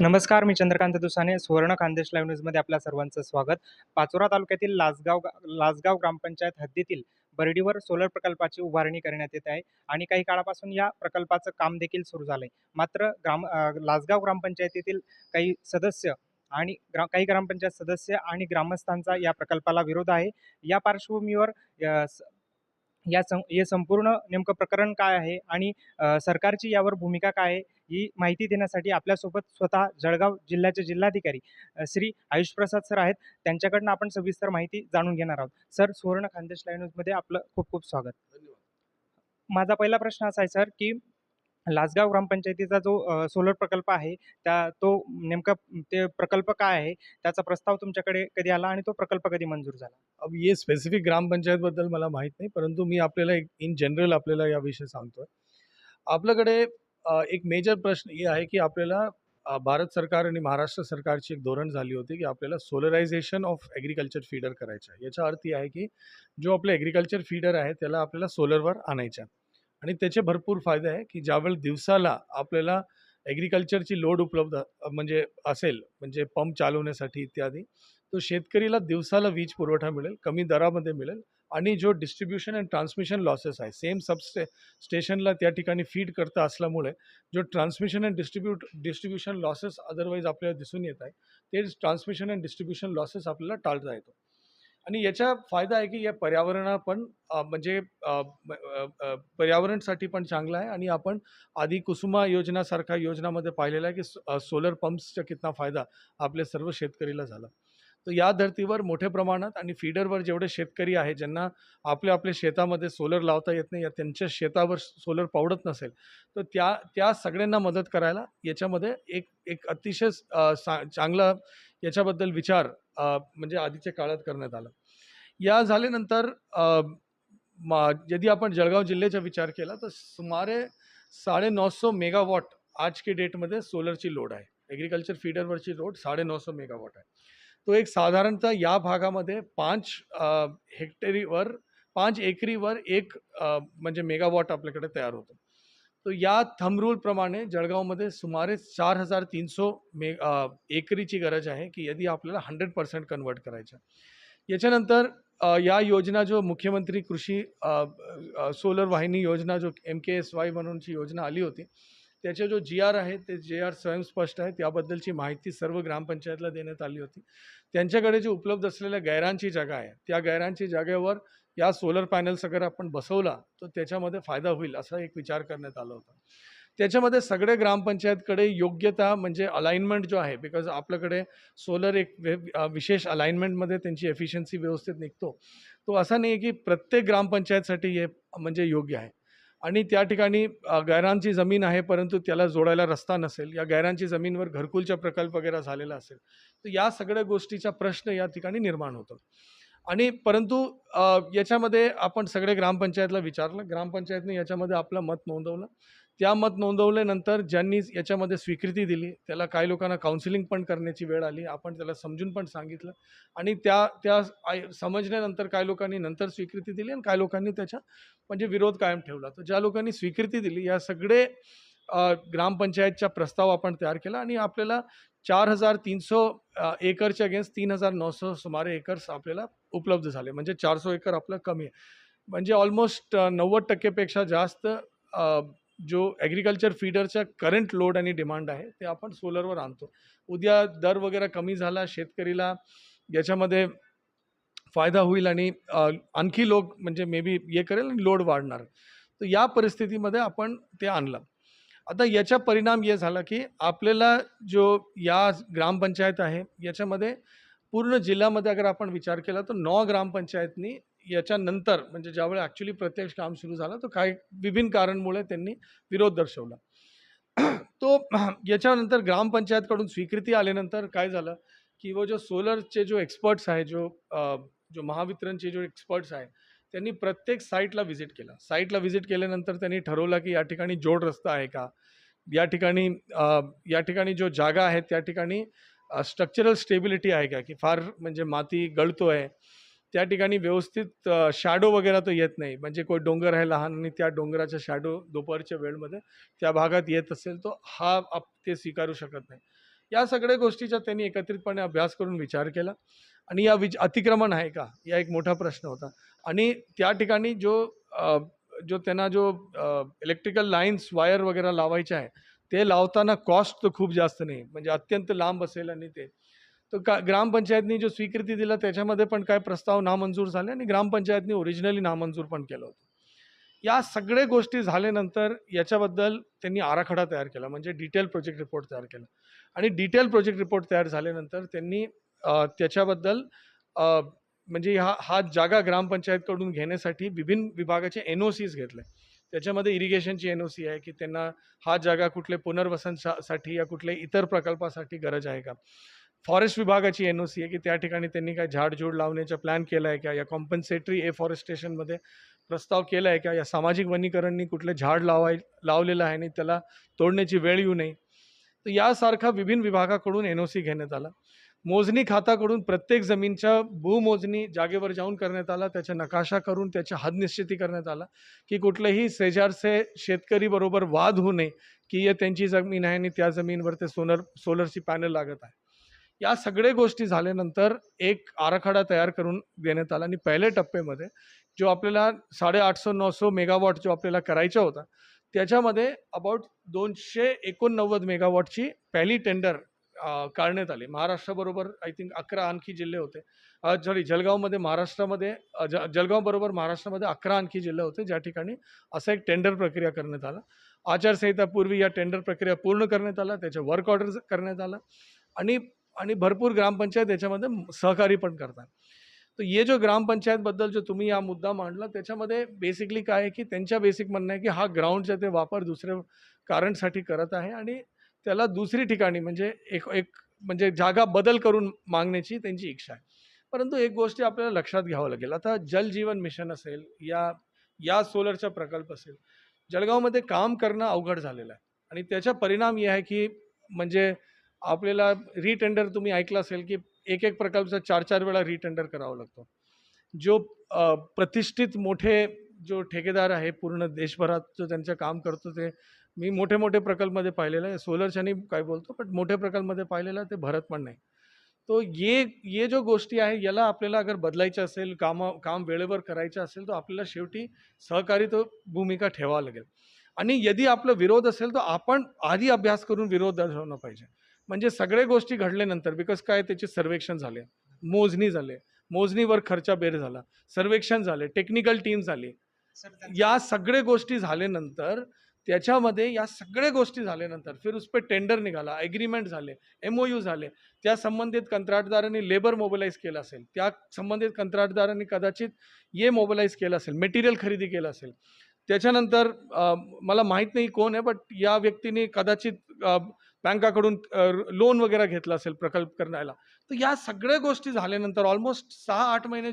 नमस्कार मी चंद्रकांत दुसाने सुवर्ण खानदेश लाईव्ह न्यूजमध्ये आपल्या सर्वांचं स्वागत. पाचोरा तालुक्यातील लासगाव लासगाव ग्रामपंचायत हद्दीतील बर्डीवर सोलर प्रकल्पाची उभारणी करण्यात येत आहे आणि काही काळापासून या प्रकल्पाचं काम देखील सुरू झालं आहे मात्र ग्राम लासगाव ग्रामपंचायतीतील काही सदस्य आणि ग्रा काही ग्रामपंचायत सदस्य आणि ग्रामस्थांचा या प्रकल्पाला विरोध आहे. या पार्श्वभूमीवर स- या सं हे संपूर्ण नेमकं प्रकरण काय आहे आणि सरकारची यावर भूमिका काय आहे ही माहिती देण्यासाठी आपल्यासोबत स्वतः जळगाव जिल्ह्याचे जिल्हाधिकारी श्री आयुष प्रसाद सर आहेत. त्यांच्याकडनं आपण सविस्तर माहिती जाणून घेणार आहोत. सर सुवर्ण खानदेश लाईव्ह न्यूजमध्ये आपलं खूप खूप स्वागत. माझा पहिला प्रश्न असा आहे सर की लासगाव ग्रामपंचायतीचा जो सोलर प्रकल्प आहे त्या तो नेमका ते प्रकल्प काय आहे? त्याचा प्रस्ताव तुमच्याकडे कधी आला आणि तो प्रकल्प कधी मंजूर झाला? अब ये स्पेसिफिक ग्रामपंचायतबद्दल मला माहीत नाही परंतु मी आपल्याला एक इन जनरल आपल्याला याविषयी सांगतो आपल्याकडे एक मेजर प्रश्न हे आहे की आपल्याला भारत सरकार आणि महाराष्ट्र सरकारची एक धोरण झाली होती की आपल्याला सोलरायझेशन ऑफ ॲग्रिकल्चर फीडर करायचं आहे. याचा अर्थ आहे की जो आपलं ॲग्रिकल्चर फीडर आहे त्याला आपल्याला सोलरवर आणायचं आहे आणि त्याचे भरपूर फायदे आहे की ज्यावेळेस दिवसाला आपल्याला ॲग्रिकल्चरची लोड उपलब्ध म्हणजे असेल म्हणजे पंप चालवण्यासाठी इत्यादी तो शेतकरीला दिवसाला वीज पुरवठा मिळेल कमी दरामध्ये मिळेल आणि जो डिस्ट्रीब्युशन अँड ट्रान्समिशन लॉसेस आहे सेम सबस्टे स्टेशनला त्या ठिकाणी फीड करता असल्यामुळे जो transmission and distribute distribution losses otherwise आपल्याला दिसून येत आहे ते ट्रान्समिशन अँड डिस्ट्रीब्युशन लॉसेस आपल्याला टाळता येतो. आणि याचा फायदा आहे की या पर्यावरणा पण म्हणजे पर्यावरणसाठी पण चांगला आहे आणि आपण आधी कुसुमा योजनासारख्या योजनामध्ये पाहिलेलं आहे की सोलर पंप्सचा कितना फायदा आपल्या सर्व शेतकरीला झाला. तर या धर्तीवर मोठ्या प्रमाणात आणि फीडरवर जेवढे शेतकरी आहे ज्यांना आपल्या आपल्या शेतामध्ये सोलर लावता येत नाही या त्यांच्या शेतावर सोलर पावडत नसेल तर त्या त्या सगळ्यांना मदत करायला याच्यामध्ये एक एक अतिशय सा चांगला याच्याबद्दल विचार म्हणजे आधीच्या काळात करण्यात आला. या झाल्यानंतर मा यदि आपण जळगाव जिल्ह्याचा विचार केला तर सुमारे साडे नऊसो मेगावॉट आज के डेटमध्ये सोलरची लोड आहे. ॲग्रिकल्चर फीडरवरची लोड साडे नऊसो मेगावॉट आहे. तो एक साधारणतः या भागामध्ये पाच हेक्टरीवर पाच एकरीवर एक म्हणजे मेगावॉट आपल्याकडे तयार होतो. तो या थमरूलप्रमाणे जळगावमध्ये सुमारे चार हजार तीनसो मे एकरीची गरज आहे की यदि आपल्याला हंड्रेड पर्सेंट कन्वर्ट करायचं याच्यानंतर या योजना जो मुख्यमंत्री कृषी सोलर वाहिनी योजना जो एम के एस वाय म्हणूनची योजना आली होती त्याचे जो जी आर आहे ते जे आर स्वयंस्पष्ट आहे. त्याबद्दलची माहिती सर्व ग्रामपंचायतला देण्यात आली होती. त्यांच्याकडे जे उपलब्ध असलेल्या गैरांची जागा आहे त्या गैरांची जागेवर या सोलर पॅनल्स अगर आपण बसवला तर त्याच्यामध्ये फायदा होईल असा एक विचार करण्यात आला होता. त्याच्यामध्ये सगळे ग्रामपंचायतकडे योग्यता म्हणजे अलाइनमेंट जो आहे बिकॉज आपल्याकडे सोलर एक विशेष अलाइनमेंटमध्ये त्यांची एफिशियन्सी व्यवस्थित निघतो. तो असा नाही आहे की प्रत्येक ग्रामपंचायतसाठी हे म्हणजे योग्य आहे. आणि त्या ठिकाणी गैरांची जमीन आहे परंतु त्याला जोडायला रस्ता नसेल. या गैरांची जमीनवर घरकुलचा प्रकल्प वगैरे झालेला असेल तर या सगळ्या गोष्टीचा प्रश्न या ठिकाणी निर्माण होतो. आणि परंतु याच्यामध्ये आपण सगळे ग्रामपंचायतला विचारलं. ग्रामपंचायतने याच्यामध्ये आपलं मत नोंदवलं. त्या मत नोंदवल्यानंतर ज्यांनी याच्यामध्ये स्वीकृती दिली त्याला काही लोकांना काउन्सिलिंग पण करण्याची वेळ आली आपण त्याला समजून पण सांगितलं. आणि त्या त्या समजल्यानंतर काही लोकांनी नंतर स्वीकृती दिली आणि काही लोकांनी त्याच्या म्हणजे विरोध कायम ठेवला. तर ज्या लोकांनी स्वीकृती दिली या सगळे ग्रामपंचायतचा प्रस्ताव आपण तयार केला आणि आपल्याला चार हजार तीनशे एकरच्या अगेन्स्ट तीन हजार नऊशे सुमारे एकर्स आपल्याला उपलब्ध झाले. म्हणजे चारसो एकर आपलं कमी आहे. म्हणजे ऑलमोस्ट नव्वद टक्केपेक्षा जास्त जो ॲग्रिकल्चर फीडरचा करंट लोड आणि डिमांड आहे ते आपण सोलरवर आणतो. उद्या दर वगैरे कमी झाला शेतकरीला याच्यामध्ये फायदा होईल आणि आणखी लोक म्हणजे मे बी हे करेल आणि लोड वाढणार. तर या परिस्थितीमध्ये आपण ते आणलं. आता याचा परिणाम हे झाला की आपल्याला जो या ग्रामपंचायत आहे याच्यामध्ये पूर्ण जिल्ह्यामध्ये अगर आपण विचार केला तर नॉ ग्रामपंचायतनी याच्यानंतर म्हणजे ज्यावेळी ॲक्च्युली प्रत्यक्ष काम सुरू झालं तर काही विभिन्न कारणमुळे त्यांनी विरोध दर्शवला. तो याच्यानंतर ग्रामपंचायतकडून स्वीकृती आल्यानंतर काय झालं की व जो सोलरचे जो एक्सपर्ट्स आहे जो जो महावितरणचे जो एक्सपर्ट्स आहे त्यांनी प्रत्येक साईटला व्हिजिट केला. साईटला व्हिजिट केल्यानंतर त्यांनी ठरवलं की या ठिकाणी जोड रस्ता आहे का? या ठिकाणी या ठिकाणी जो जागा आहे त्या ठिकाणी स्ट्रक्चरल स्टेबिलिटी आहे का? की फार म्हणजे माती गळतो आहे त्या ठिकाणी व्यवस्थित शॅडो वगैरे तो येत नाही. म्हणजे कोई डोंगर आहे लहान आणि त्या डोंगराचा शॅडो दुपारच्या वेळमध्ये त्या भागात येत असेल तो हा आप ते स्वीकारू शकत नाही. या सगळ्या गोष्टीचा त्यांनी एकत्रितपणे अभ्यास करून विचार केला. आणि या विच अतिक्रमण आहे का? या एक मोठा प्रश्न होता. आणि त्या ठिकाणी जो जो त्यांना जो इलेक्ट्रिकल लाईन्स वायर वगैरे लावायचे आहे ते लावताना कॉस्ट तर खूप जास्त नाही. म्हणजे अत्यंत लांब असेल आणि ते तर का ग्रामपंचायतनी जो स्वीकृती दिला त्याच्यामध्ये पण काय प्रस्ताव नामंजूर झाले आणि ग्रामपंचायतनी ओरिजिनली नामंजूर पण केलं होतं. या सगळ्या गोष्टी झाल्यानंतर याच्याबद्दल त्यांनी आराखडा तयार केला म्हणजे डिटेल प्रोजेक्ट रिपोर्ट तयार केला. आणि डिटेल प्रोजेक्ट रिपोर्ट तयार झाल्यानंतर त्यांनी त्याच्याबद्दल म्हणजे हा हा जागा ग्रामपंचायतकडून घेण्यासाठी विभिन्न विभागाचे एन ओ सीज घेतले. त्याच्यामध्ये इरिगेशनची एन ओ सी आहे की त्यांना हा जागा कुठले पुनर्वसन सा- साठी या कुठल्या इतर प्रकल्पासाठी गरज आहे का? फॉरेस्ट विभागाची एन ओ सी आहे की त्या ठिकाणी त्यांनी काय झाडझूड लावण्याचा प्लॅन केला आहे का? या कॉम्पन्सेटरी एफॉरेस्टेशनमध्ये प्रस्ताव केला आहे का? या सामाजिक वनीकरणनी कुठलं झाड लावाय लावलेलं आहे आणि त्याला तोडण्याची वेळ येऊ नये. तर यासारखा विभिन्न विभागाकडून एन ओ सी घेण्यात आला. मोजणी खाताकडून प्रत्येक जमीनच्या भूमोजणी जागेवर जाऊन करण्यात आला. त्याचा नकाशा करून त्याची हद निश्चिती करण्यात आला की कुठलेही शेजारचे शेतकरी बरोबर वाद होऊ नये की या त्यांची जमीन आहे आणि त्या जमीनवर ते सोलर सोलरची पॅनल लागत आहे. या सगळ्या गोष्टी झाल्यानंतर एक आराखडा तयार करून देण्यात आला. आणि पहिल्या टप्प्यामध्ये जो आपल्याला साडेआठशे नऊशे मेगावॉट जो आपल्याला करायचा होता त्याच्यामध्ये अबाउट दोनशे एकोणनव्वद मेगावॉटची पहिली टेंडर काढण्यात आली. महाराष्ट्राबरोबर आय थिंक अकरा आणखी जिल्हे होते. सॉरी जळगावमध्ये महाराष्ट्रामध्ये ज जळगावबरोबर महाराष्ट्रामध्ये अकरा आणखी जिल्हे होते ज्या ठिकाणी असं एक टेंडर प्रक्रिया करण्यात आला. आचारसंहितापूर्वी या टेंडर प्रक्रिया पूर्ण करण्यात आला त्याचे वर्क ऑर्डर करण्यात आला. आणि आणि भरपूर ग्रामपंचायत याच्यामध्ये सहकारी पण करतात. तर ये जो ग्रामपंचायतबद्दल जो तुम्ही हा मुद्दा मांडला त्याच्यामध्ये बेसिकली काय आहे की त्यांच्या बेसिक म्हणणं आहे की हा ग्राउंडचा ते वापर दुसऱ्या कारणसाठी करत आहे आणि त्याला दुसरी ठिकाणी म्हणजे एक एक म्हणजे जागा बदल करून मागण्याची त्यांची इच्छा आहे. परंतु एक गोष्टी आपल्याला लक्षात घ्यावं लागेल. आता जल जीवन मिशन असेल या या सोलरचा प्रकल्प असेल जळगावमध्ये काम करणं अवघड झालेलं आहे. आणि त्याचा परिणाम हे आहे की म्हणजे आपल्याला रिटेंडर तुम्ही ऐकलं असेल की एक एक प्रकल्पचा चार चार वेळा रिटेंडर करावा लागतो. जो प्रतिष्ठित मोठे जो ठेकेदार आहे पूर्ण देशभरात जो त्यांचं काम करतो ते मी मोठे मोठे प्रकल्पमध्ये पाहिलेलं आहे. सोलरच्यानी काय बोलतो पण मोठे प्रकल्पमध्ये पाहिलेलं ते भरत पण नाही. तो ये ये जो गोष्टी आहे याला आपल्याला अगर बदलायचं असेल कामं काम वेळेवर करायचं असेल तर आपल्याला शेवटी सहकारी तो भूमिका ठेवावं लागेल. आणि यदि आपला विरोध असेल तर आपण आधी अभ्यास करून विरोध दर्शवणं पाहिजे. म्हणजे सगळ्या गोष्टी घडल्यानंतर बिकॉज काय त्याचे सर्वेक्षण झाले. मोजणी झाले. मोजणीवर खर्चा बेर झाला. सर्वेक्षण झाले. टेक्निकल टीम झाली. या सगळ्या गोष्टी झाल्यानंतर त्याच्यामध्ये या सगळ्या गोष्टी झाल्यानंतर फिर उस पे टेंडर निघाला. ॲग्रीमेंट झाले. एम ओ यू झाले. त्या संबंधित कंत्राटदारांनी लेबर मोबिलाईज केलं असेल. त्या संबंधित कंत्राटदारांनी कदाचित ये मोबिलाईज केलं असेल. मटेरियल खरेदी केलं असेल. त्याच्यानंतर मला माहीत नाही कोण आहे बट या व्यक्तीने कदाचित बँकाकडून लोन वगैरे घेतलं असेल प्रकल्प करण्याला. तर या सगळ्या गोष्टी झाल्यानंतर ऑलमोस्ट सहा आठ महिने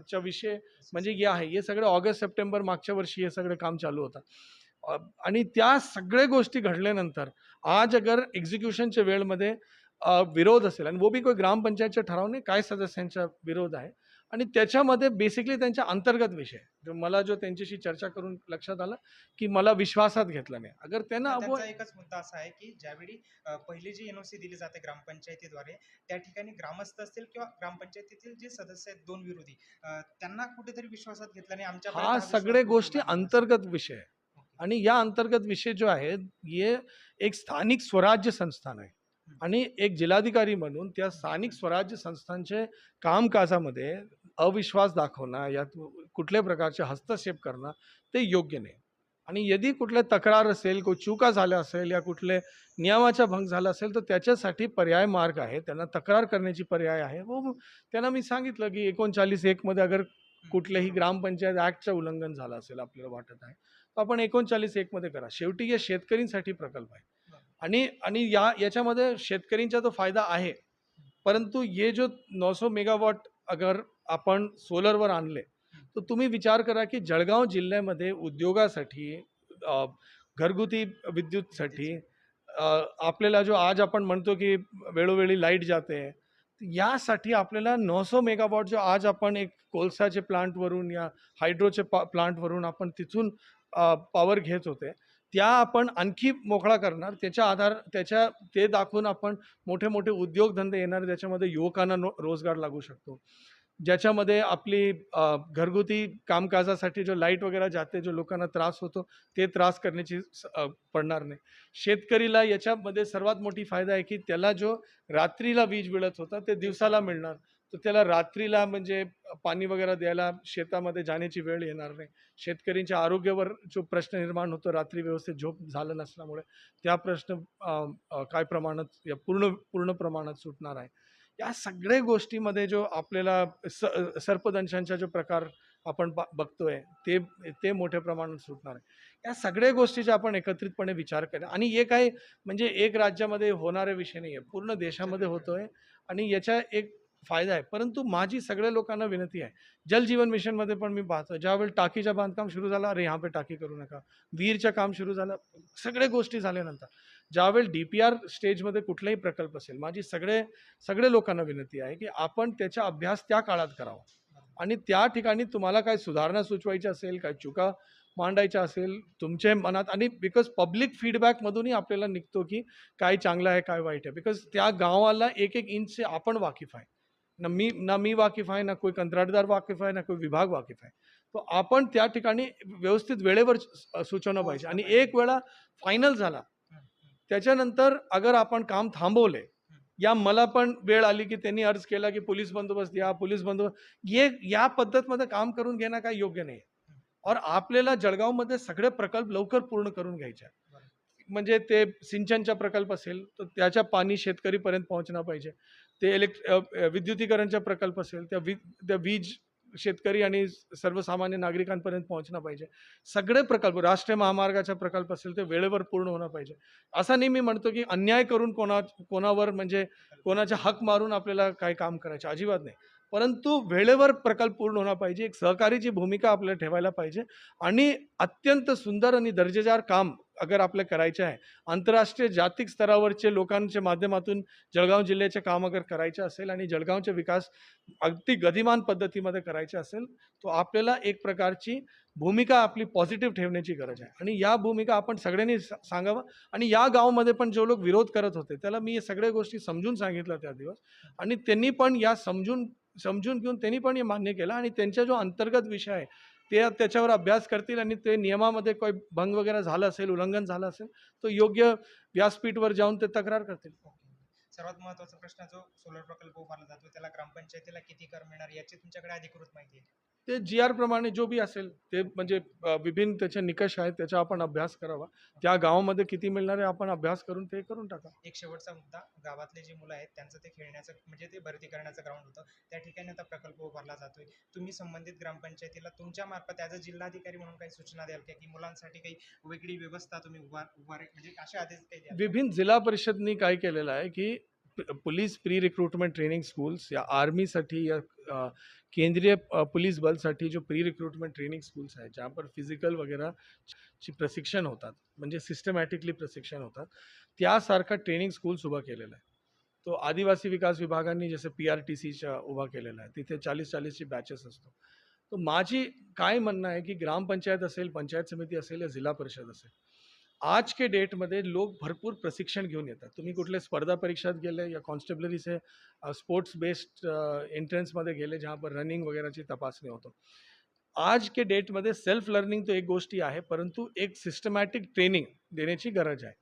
च्या विषय म्हणजे हे आहे. हे सगळं ऑगस्ट सप्टेंबर मागच्या वर्षी हे सगळं काम चालू होतं. आणि त्या सगळ्या गोष्टी घडल्यानंतर आज अगर एक्झिक्युशनच्या वेळमध्ये विरोध असेल आणि वो बी कोई ग्रामपंचायतच्या नाही काय सदस्यांचा विरोध आहे आणि त्याच्यामध्ये बेसिकली त्यांच्या अंतर्गत विषय. जो मला जो त्यांच्याशी चर्चा करून लक्षात आलं की मला विश्वासात घेतलं नाही. अगर त्यांना एकच मुद्दा असा आहे की ज्यावेळी पहिली जी एनओसी दिली जाते ग्रामपंचायतीद्वारे त्या ठिकाणी ग्रामस्थ असतील किंवा ग्रामपंचायतीतील जे सदस्य आहेत दोन विरोधी त्यांना कुठेतरी विश्वासात घेतला नाही. आमच्या हा सगळे गोष्टी अंतर्गत विषय आणि या अंतर्गत विषय जो आहे हे एक स्थानिक स्वराज्य संस्थान आहे. आणि एक जिल्हाधिकारी म्हणून त्या स्थानिक स्वराज्य संस्थांचे कामकाजामध्ये अविश्वास दाखवणं यात कुठल्याही प्रकारचे हस्तक्षेप करणं ते योग्य नाही. आणि यदि कुठल्या तक्रार असेल को चुका झाल्या असेल या कुठले नियमाचा भंग झाला असेल तर त्याच्यासाठी पर्याय मार्ग आहे. त्यांना तक्रार करण्याची पर्याय आहे. व त्यांना मी सांगितलं की एकोणचाळीस एकमध्ये अगर कुठल्याही ग्रामपंचायत ॲक्टचं उल्लंघन झालं असेल आपल्याला वाटत आहे तर आपण एकोणचाळीस एकमध्ये करा. शेवटी या शेतकरींसाठी प्रकल्प आहे. आणि आणि या याच्यामध्ये शेतकरींचा तो फायदा आहे. परंतु ये जो नऊशे मेगावॉट अगर आपण सोलरवर आणले तर तुम्ही विचार करा की जळगाव जिल्ह्यामध्ये उद्योगासाठी घरगुती विद्युतसाठी आपल्याला जो आज आपण म्हणतो की वेळोवेळी लाइट जाते यासाठी आपल्याला नऊशे मेगावॉट जो आज आपण एक कोळसाचे प्लांटवरून या हायड्रोचे पा प्लांटवरून आपण तिथून पॉवर घेत होते. त्या आपण आणखी मोकळा करणार. त्याच्या आधार त्याच्या ते दाखवून आपण मोठे मोठे उद्योगधंदे येणार ज्याच्यामध्ये युवकांना नो रोजगार लागू शकतो. ज्याच्यामध्ये आपली घरगुती कामकाजासाठी जो लाइट वगैरे जाते जो लोकांना त्रास होतो ते त्रास करण्याची स- पडणार नाही. शेतकरीला याच्यामध्ये सर्वात मोठी फायदा आहे की त्याला जो रात्रीला वीज मिळत होता ते दिवसाला मिळणार. तर त्याला रात्रीला म्हणजे पाणी वगैरे द्यायला शेतामध्ये जाण्याची वेळ येणार नाही. शेतकऱ्यांच्या आरोग्यावर जो प्रश्न निर्माण होतो रात्री व्यवस्थित झोप झालं नसल्यामुळे त्या प्रश्न काय प्रमाणात या पूर्ण पूर्ण प्रमाणात सुटणार आहे. या सगळ्या गोष्टीमध्ये जो आपल्याला स सर्पदंशांचा जो प्रकार आपण बा- बघतोय ते ते मोठ्या प्रमाणात सुटणार आहे. या सगळ्या गोष्टीचा आपण एकत्रितपणे विचार करा. आणि हे काय म्हणजे एक राज्यामध्ये होणारे विषय नाही आहे पूर्ण देशामध्ये होतोय आणि याचा एक फायदा आहे. परंतु माझी सगळ्या लोकांना विनंती आहे. जल जीवन मिशनमध्ये पण मी पाहतो. ज्यावेळी टाकीचं बांधकाम सुरू झालं अरे ह्या पे टाकी करू नका. विहीरचं काम सुरू झालं. सगळ्या गोष्टी झाल्यानंतर. ज्यावेळी डी पी आर स्टेजमध्ये कुठलाही प्रकल्प असेल माझी सगळे सगळे लोकांना विनंती आहे की आपण त्याचा अभ्यास त्या काळात करावा. आणि त्या ठिकाणी तुम्हाला काय सुधारणा सुचवायची असेल काय चुका मांडायच्या असेल तुमच्या मनात आणि बिकॉज पब्लिक फीडबॅकमधूनही आपल्याला निघतो की काय चांगलं आहे काय वाईट आहे. बिकॉज त्या गावाला एक एक इंच आपण वाकिफ आहे. ना मी ना मी वाकिफ आहे ना कोई कंत्राटदार वाकिफ आहे ना कोई विभाग वाकिफ आहे. तो आपण त्या ठिकाणी व्यवस्थित वेळेवर सु- सुचवणं पाहिजे. आणि एक वेळा फायनल झाला. त्याच्यानंतर अगर आपण काम थांबवले या मला पण वेळ आली की त्यांनी अर्ज केला की पोलीस बंदोबस्त या पोलीस बंदोबस्त ये या पद्धतमध्ये काम करून घेणं काही योग्य नाही और आपल्याला जळगावमध्ये सगळे प्रकल्प लवकर पूर्ण करून घ्यायचे. म्हणजे ते सिंचनचा प्रकल्प असेल तर त्याच्या पाणी शेतकरीपर्यंत पोहोचणं पाहिजे. ते इलेक्ट विद्युतीकरणचा प्रकल्प असेल त्या वी त्या वीज शेतकरी आणि सर्वसामान्य नागरिकांपर्यंत पोहोचणं पाहिजे. सगळे प्रकल्प राष्ट्रीय महामार्गाचा प्रकल्प असेल ते वेळेवर पूर्ण होणं पाहिजे. असं नाही मी म्हणतो की अन्याय करून कोणा कोणावर म्हणजे कोणाचा हक मारून आपल्याला काय काम करायचं अजिबात नाही. परंतु वेळेवर प्रकल्प पूर्ण होणं पाहिजे एक सहकारीची भूमिका आपल्याला ठेवायला पाहिजे आणि अत्यंत सुंदर आणि दर्जेदार काम अगर आपल्या करायचे आहे. आंतरराष्ट्रीय जागतिक स्तरावरचे लोकांच्या माध्यमातून जळगाव जिल्ह्याचे काम अगर करायचे असेल आणि जळगावचे विकास अगदी गतिमान पद्धतीमध्ये करायचे असेल तो आपल्याला एक प्रकारची भूमिका आपली पॉझिटिव्ह ठेवण्याची गरज आहे. आणि या भूमिका आपण सगळ्यांनी सांगावं. आणि या गावामध्ये पण जो लोक विरोध करत होते त्याला मी सगळ्या गोष्टी समजून सांगितल्या त्या दिवस. आणि त्यांनी पण या समजून समजून घेऊन त्यांनी पण हे मान्य केलं. आणि त्यांचा जो अंतर्गत विषय आहे ते त्याच्यावर अभ्यास करतील आणि ते नियमामध्ये काही भंग वगैरे झालं असेल उल्लंघन झालं असेल तो योग्य व्यासपीठवर जाऊन ते तक्रार करतील. सर्वात महत्त्वाचा प्रश्न जो सोलर प्रकल्प उभारला जातो त्याला ग्रामपंचायतीला किती कर मिळणार याची तुमच्याकडे अधिकृत माहिती आहे. ते जी आर प्रमाणे जो बी असेल ते म्हणजे विभिन्न त्याचे निकष आहेत त्याचा आपण अभ्यास करावा. त्या गावामध्ये किती मिळणार आहे आपण अभ्यास करून ते करून टाका. एक शेवटचा मुद्दा गावातले जे मुलं आहेत त्यांचं ते खेळण्याचं म्हणजे ते भरती करण्याचं ग्राउंड होतं. त्या ठिकाणी आता प्रकल्प उभारला जातोय. तुम्ही संबंधित ग्रामपंचायतीला तुमच्या मार्फत ॲज अ जिल्हाधिकारी म्हणून काही सूचना द्याल का? की मुलांसाठी काही वेगळी व्यवस्था तुम्ही उभार उभार म्हणजे अशा आदेश काही विभिन्न जिल्हा परिषदनी काय केलेलं आहे की police pre recruitment training schools या आर्मीसाठी या केंद्रीय अ, पुलिस बलसाठी जो प्री रिक्रुटमेंट ट्रेनिंग स्कूल्स आहेत जहाँ पर फिजिकल वगैरह ची प्रशिक्षण होतात म्हणजे सिस्टमॅटिकली प्रशिक्षण होतात त्यासारखा ट्रेनिंग स्कूल्स उभा केलेला आहे. तो आदिवासी विकास विभागांनी जसं पी आर टी सीच्या उभा केलेला आहे तिथे चाळीस चाळीसची बॅचेस असतो. तर माझी काय म्हणणं आहे की ग्रामपंचायत असेल पंचायत समिती असेल या जिल्हा परिषद असेल आज के डेटमध्ये लोक भरपूर प्रशिक्षण घेऊन येतात. तुम्ही कुठल्या स्पर्धा परीक्षात गेले या कॉन्स्टेबलरीचे स्पोर्ट्स बेस्ड एंट्रन्समध्ये गेले जहाँ पर रनिंग वगैरेची तपासणी होतो. आज के डेटमध्ये सेल्फ लर्निंग तो एक गोष्टी आहे परंतु एक सिस्टमॅटिक ट्रेनिंग देण्याची गरज आहे.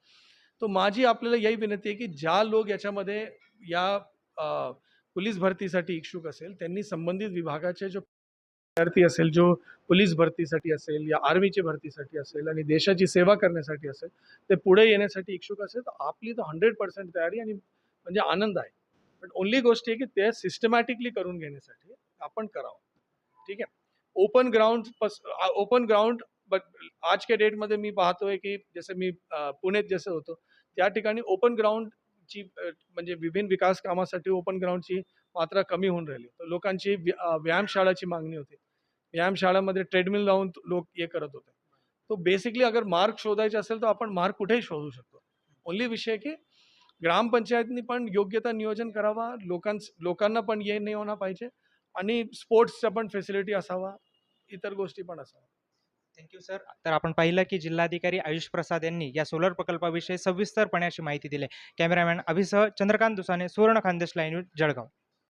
तो माझी आपल्याला यही विनंती आहे की ज्या लोक याच्यामध्ये या अ, पोलीस भरतीसाठी इच्छुक असेल त्यांनी संबंधित विभागाचे जो विद्यार्थी असेल जो पोलीस भरतीसाठी असेल या आर्मीची भरतीसाठी असेल आणि देशाची सेवा करण्यासाठी असेल ते पुढे येण्यासाठी इच्छुक असेल तर आपली तर हंड्रेड पर्सेंट तयारी आणि म्हणजे आनंद आहे. पण ओनली गोष्ट आहे की ते सिस्टमॅटिकली करून घेण्यासाठी आपण करावं. ठीक आहे? Open ground open ground but आज के डेटमध्ये मी पाहतोय की जसं मी अ, पुण्यात जसं होतो त्या ठिकाणी ओपन ग्राउंडची म्हणजे विभिन्न विकास कामासाठी ओपन ग्राउंडची मात्रा कमी होऊन राहिली. तर लोकांची व्या- व्यायामशाळाची मागणी होती. म्हणजे व्यायामशाळामध्ये ट्रेडमिल लावून लोक हे करत होते. तो बेसिकली अगर मार्क शोधायचे असेल तर आपण मार्क कुठेही शोधू शकतो. ओन्ली विषय की ग्रामपंचायतनी पण योग्यता नियोजन करावा लोकांस लोकांना पण ये नाही होणं पाहिजे आणि स्पोर्ट्सच्या पण फॅसिलिटी असावा इतर गोष्टी पण असावा थँक्यू सर तर आपण पाहिलं की जिल्हाधिकारी आयुष प्रसाद यांनी या सोलर प्रकल्पाविषयी सविस्तरपणे अशी माहिती दिली. कॅमेरामॅन अभिसह चंद्रकांत दुसाने सुवर्ण खानदेश लाईन न्यूज जळगाव.